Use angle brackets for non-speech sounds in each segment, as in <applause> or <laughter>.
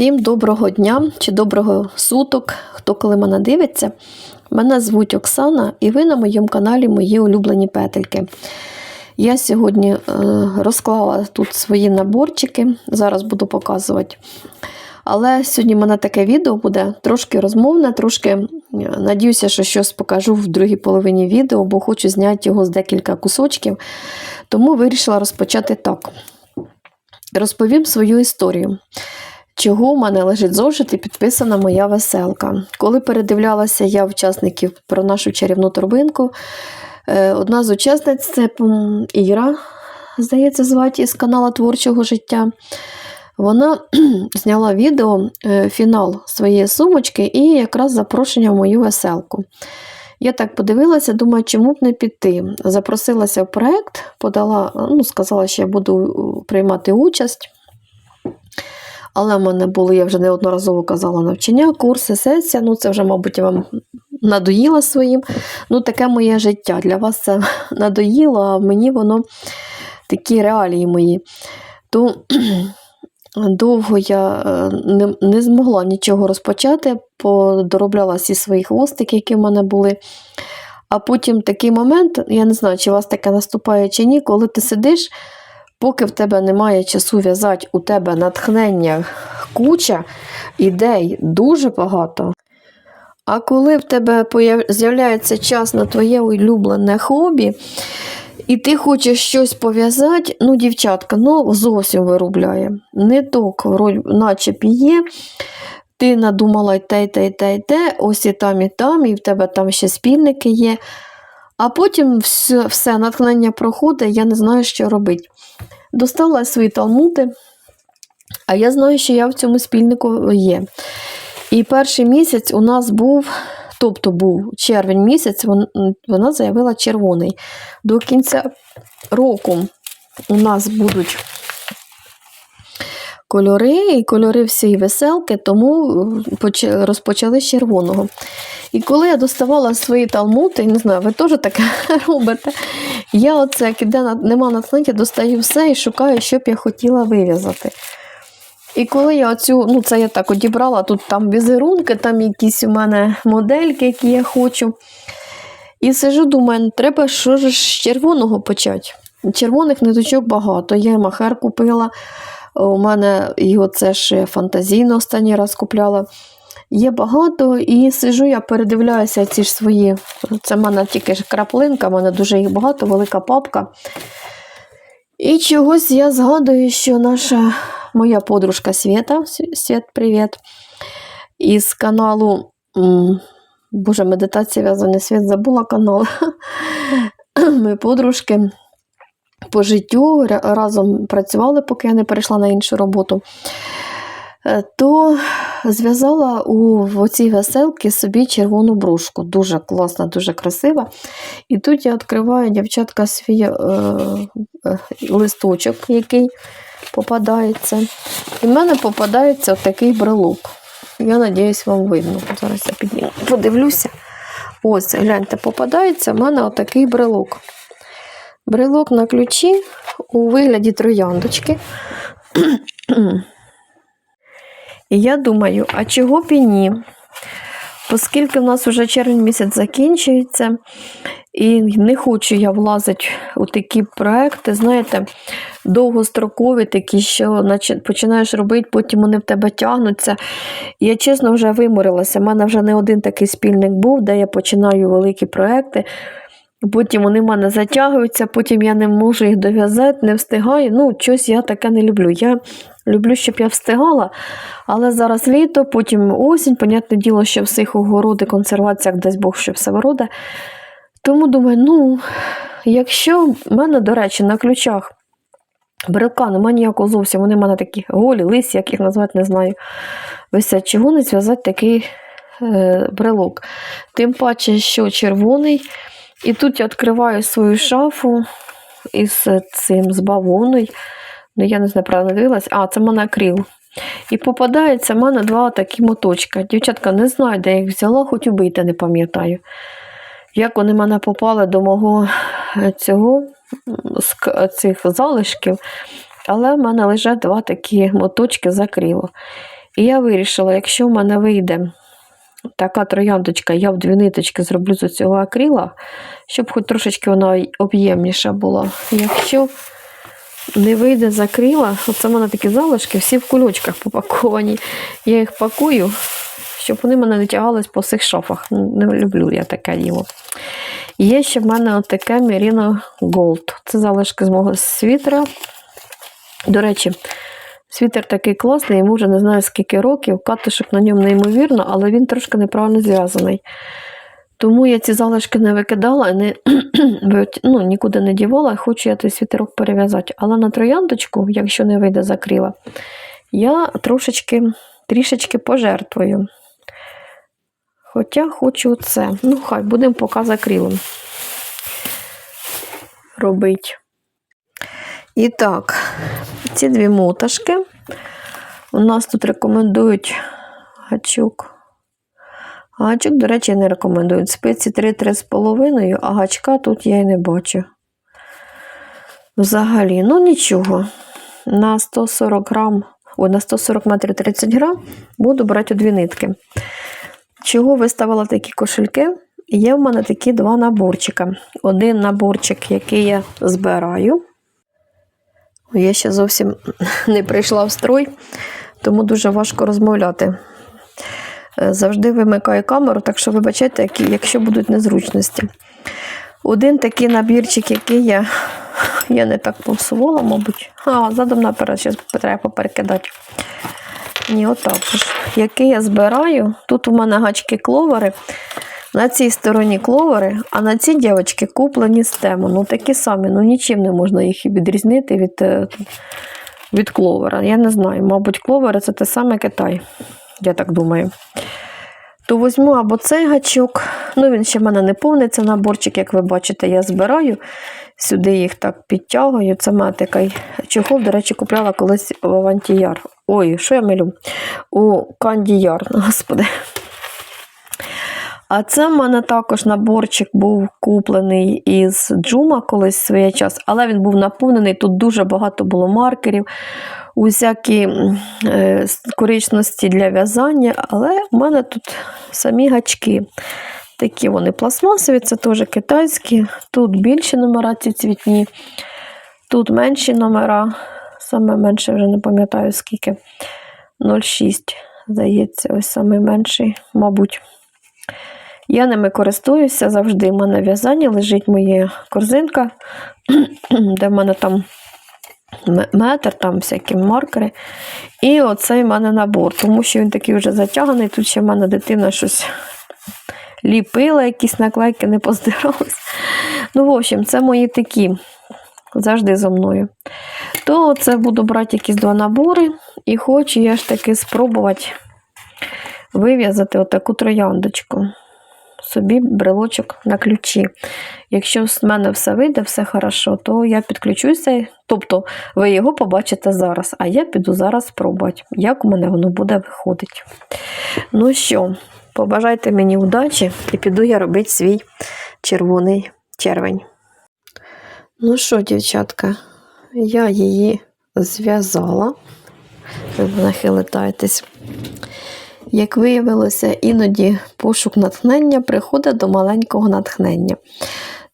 Всім доброго дня чи доброго суток, хто коли мене дивиться. Мене звуть Оксана, і ви на моєму каналі Мої улюблені петельки. Я сьогодні е, розклала тут свої наборчики, зараз буду показувати. Але сьогодні в мене таке відео буде трошки розмовне, трошки е, надіюся, що щось покажу в другій половині відео, бо хочу зняти його з декілька кусочків. Тому вирішила розпочати так. Розповім свою історію. Чого в мене лежить зошит і підписана моя веселка. Коли передивлялася я учасників про нашу чарівну торбинку, е, одна з учасниць це Іра, здається, звати із каналу Творчого життя. Вона <clears throat> зняла відео е, фінал своєї сумочки і якраз запрошення в мою веселку. Я так подивилася, думаю, чому б не піти. Запросилася в проєкт, подала, ну, сказала, що я буду приймати участь. Але в мене були, я вже неодноразово казала, навчання, курси, сесія. Ну, це вже, мабуть, я вам надоїла своїм. Ну, таке моє життя. Для вас це <laughs> надоїло, а мені воно такі реалії мої. То <clears throat> довго я е, не, не змогла нічого розпочати, подоробляла всі свої хвостики, які в мене були. А потім такий момент, я не знаю, чи у вас таке наступає чи ні, коли ти сидиш. Поки в тебе немає часу в'язати, у тебе натхнення куча, ідей дуже багато. А коли в тебе з'являється час на твоє улюблене хобі, і ти хочеш щось пов'язати, ну, дівчатка, ну зовсім виробляє. Ниток, наче п'є, ти надумала й те, й те, й те, й те, ось і там, і там, і в тебе там ще спільники є. А потім все, все натхнення проходить, я не знаю, що робити. Достала свої талмути, а я знаю, що я в цьому спільнику є. І перший місяць у нас був, тобто був червень місяць, вона заявила червоний. До кінця року у нас будуть кольори, і кольори всі веселки, тому розпочали з червоного. І коли я доставала свої талмути, не знаю, ви теж таке <laughs> робите. Я оце, як іде нема натхнення, достаю все і шукаю, що б я хотіла вив'язати. І коли я оцю, ну це я так одібрала, тут там візерунки, там якісь у мене модельки, які я хочу. І сижу, думаю, «Ну, треба що ж з червоного почати. Червоних ниточок багато. Я махер купила. У мене його це ж фантазійно останній раз купляла. Є багато, і сижу, я передивляюся ці ж свої. Це в мене тільки ж краплинка, в мене дуже їх багато, велика папка. І чогось я згадую, що наша моя подружка Свята, Свят, привіт, із каналу Боже, медитація в'язаний світ, забула канал. <laughs> Ми подружки по життю разом працювали, поки я не перейшла на іншу роботу. Е, то зв'язала у в оцій веселці собі червону брушку. Дуже класна, дуже красива. І тут я відкриваю, дівчатка, свій е, е, листочок, який попадається. І в мене попадається такий брелок. Я сподіваюся, вам видно. Зараз я підніму, подивлюся. Ось, гляньте, попадається в мене отакий брелок. Брелок на ключі у вигляді трояндочки. І я думаю, а чого б і ні? Оскільки в нас вже червень місяць закінчується, і не хочу я влазити у такі проекти, знаєте, довгострокові, такі, що починаєш робити, потім вони в тебе тягнуться. Я чесно вже виморилася. У мене вже не один такий спільник був, де я починаю великі проекти. Потім вони в мене затягуються, потім я не можу їх дов'язати, не встигаю. Ну, щось я таке не люблю. Я люблю, щоб я встигала, але зараз літо, потім осінь, понятне діло, що всіх огороди, консервація, десь Бог, що все вироде. Тому думаю, ну, якщо в мене, до речі, на ключах брелка немає ніякого зовсім, вони в мене такі голі, лисі, як їх назвати, не знаю. Висять, чого не зв'язати такий е, брелок? Тим паче, що червоний. І тут я відкриваю свою шафу із цим з бавоною. Ну, я не знаю, правильно дивилась. А, це монокрил. І попадається в мене два такі моточки. Дівчатка, не знаю, де я їх взяла, хоч убити, не пам'ятаю. Як вони мене попали до мого е, цього цих залишків, але в мене лежать два такі моточки закрило. І я вирішила, якщо в мене вийде така трояндочка, я в дві ниточки зроблю з цього акрила, щоб хоч трошечки вона об'ємніша була. Якщо не вийде з акрила, оце в мене такі залишки, всі в кульочках попаковані. Я їх пакую, щоб вони мене не тягались по всіх шафах. Ну, Не люблю я таке діло. Є ще в мене отаке Merino Gold. Це залишки з мого світера. До речі, світер такий класний, йому вже не знаю скільки років, катишок на ньому неймовірно, але він трошки неправильно зв'язаний. Тому я ці залишки не викидала, не, <clears throat> ну, нікуди не дівала, хочу я той світерок перев'язати. Але на трояндочку, якщо не вийде закрила, я трошечки, трішечки пожертвую. Хоча хочу це. Ну, хай будемо поки закрилим робити. І так, ці дві моташки. У нас тут рекомендують гачок. Гачок, до речі, не рекомендують. Спиці 3-3,5, а гачка тут я й не бачу. Взагалі, ну нічого. На 140 грам, ой, на 140 метрів 30 грам буду брати дві нитки. Чого виставила такі кошельки? Є в мене такі два наборчика. Один наборчик, який я збираю. Я ще зовсім <laughs> не прийшла в строй, тому дуже важко розмовляти. Е, Завжди вимикаю камеру, так що вибачайте, якщо будуть незручності. Один такий набірчик, який я, <laughs> я не так повсувала, мабуть. А, задом наперед, зараз треба поперекидати. Ні, отак ж. Який я збираю. Тут у мене гачки кловери. На цій стороні кловери, а на цій дівчатки куплені з тему. Ну такі самі, ну нічим не можна їх відрізнити від, е, від кловера. Я не знаю, мабуть, кловери це те саме Китай, я так думаю. То візьму або цей гачок, ну він ще в мене не повний, це наборчик, як ви бачите, я збираю. Сюди їх так підтягую. Це мене такий чохол, до речі, купляла колись в Авантіяр. Ой, що я милю? У Кандіяр, господи. А це в мене також наборчик був куплений із Джума колись в своє час, але він був наповнений. Тут дуже багато було маркерів, усякі е, коричності для в'язання, але в мене тут самі гачки. Такі вони пластмасові, це теж китайські. Тут більші номера ці цвітні, тут менші номера, саме менше вже не пам'ятаю скільки. 0,6, здається, ось самий менший, мабуть. Я ними користуюся завжди. У мене в в'язанні лежить моя корзинка, <clears throat> де в мене там метр, там всякі маркери. І оцей в мене набор, тому що він такий вже затяганий. Тут ще в мене дитина щось ліпила, якісь наклейки не поздиралась. Ну, в общем, це мої такі завжди зо мною. То це буду брати якісь два набори, і хочу я ж таки спробувати вив'язати отаку трояндочку. Собі брелочок на ключі. Якщо з мене все вийде, все хорошо, то я підключуся. Тобто ви його побачите зараз, а я піду зараз спробувати, як у мене воно буде виходити. Ну що, побажайте мені удачі і піду я робити свій червоний червень. Ну що, дівчатка, я її зв'язала. Ви нахилитаєтесь. Як виявилося, іноді пошук натхнення приходить до маленького натхнення.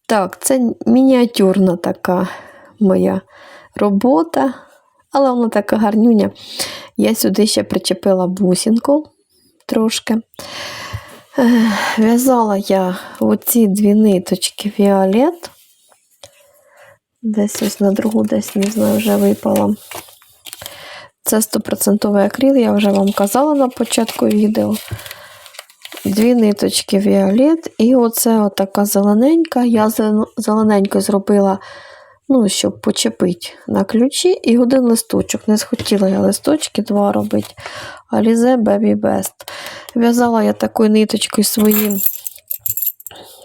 Так, це мініатюрна така моя робота, але вона така гарнюня. Я сюди ще причепила бусинку трошки. В'язала я оці дві ниточки фіолет. Десь ось на другу, десь, не знаю, вже випала. Це 100% акрил, я вже вам казала на початку відео. Дві ниточки Віолет, і оце отака зелененька. Я зелен- зелененько зробила, ну, щоб почепити на ключі, і один листочок. Не схотіла я листочки два робити. Alize Baby Best. В'язала я такою ниточкою свої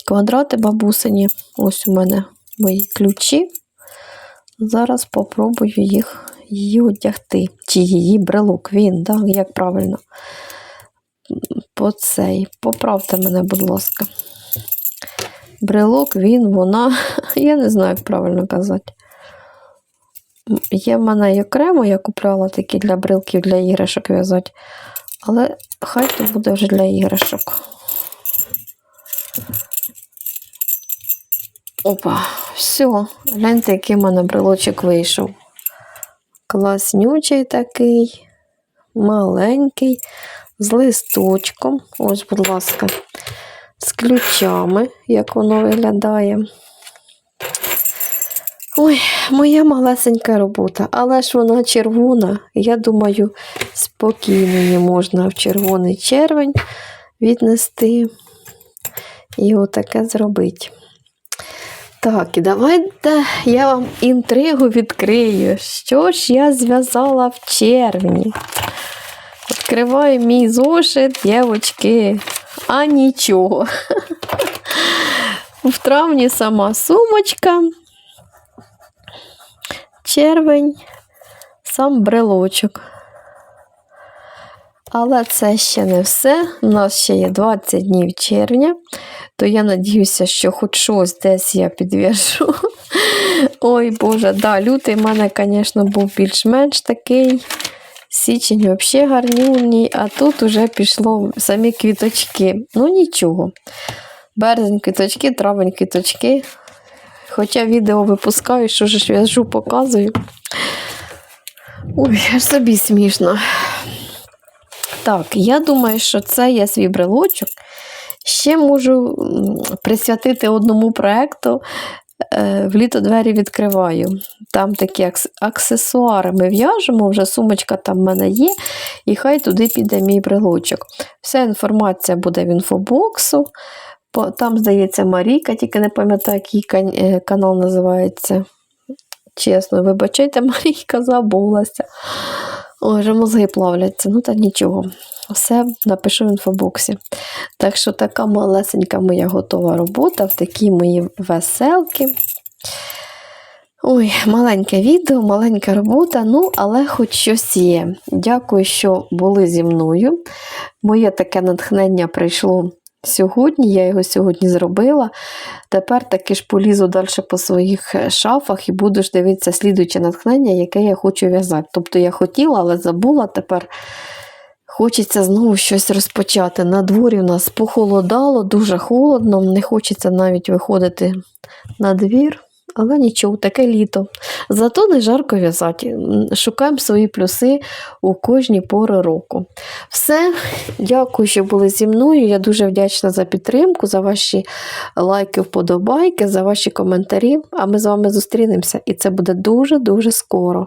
квадрати бабусині. Ось у мене мої ключі. Зараз попробую їх її одягти. Чи її брелок, він, да? як правильно. По цей. Поправте мене, будь ласка. Брелок, він, вона. <laughs> Я не знаю, як правильно казати. Є в мене і окремо, я купляла такі для брилків, для іграшок в'язати. Але хай то буде вже для іграшок. Опа, все, гляньте, який в мене брелочок вийшов. Класнючий такий, маленький, з листочком. Ось, будь ласка, з ключами, як воно виглядає. Ой, моя малесенька робота, але ж вона червона. Я думаю, спокійно її можна в червоний червень віднести і отаке зробити. Так, і давайте я вам інтригу відкрию. Що ж я зв'язала в червні? Відкриваю мій зошит, дівочки, а нічого. В травні сама сумочка, червень, сам брелочок. Але це ще не все. У нас ще є 20 днів червня, то я надіюся, що хоч щось десь я підв'яжу. <laughs> Ой Боже, да, лютий в мене, звісно, був більш-менш такий. Січень взагалі гарнюній, а тут вже пішло самі квіточки. Ну нічого. Березень квіточки, травень квіточки. Хоча відео випускаю, що ж в'яжу, показую. Ой, аж собі смішно. Так, я думаю, що це є свій брелочок. Ще можу присвятити одному проєкту. Е, В літо двері відкриваю. Там такі аксесуари ми в'яжемо, вже сумочка там в мене є, і хай туди піде мій брелочок. Вся інформація буде в інфобоксу. Там, здається, Марійка, тільки не пам'ятаю, який е, канал називається. Чесно, вибачайте, <laughs> Марійка забулася. Ой, мозги плавляться, ну та нічого. Все напишу в інфобоксі. Так що така малесенька моя готова робота в такі мої веселки. Ой, маленьке відео, маленька робота, ну, але хоч щось є. Дякую, що були зі мною. Моє таке натхнення прийшло сьогодні, я його сьогодні зробила. Тепер таки ж полізу далі по своїх е, шафах і буду ж дивитися слідуюче натхнення, яке я хочу в'язати. Тобто я хотіла, але забула. Тепер хочеться знову щось розпочати. На дворі у нас похолодало, дуже холодно, не хочеться навіть виходити на двір. Але нічого, таке літо. Зато не жарко в'язати. Шукаємо свої плюси у кожній пори року. Все, дякую, що були зі мною. Я дуже вдячна за підтримку, за ваші лайки, вподобайки, за ваші коментарі. А ми з вами зустрінемося, і це буде дуже-дуже скоро.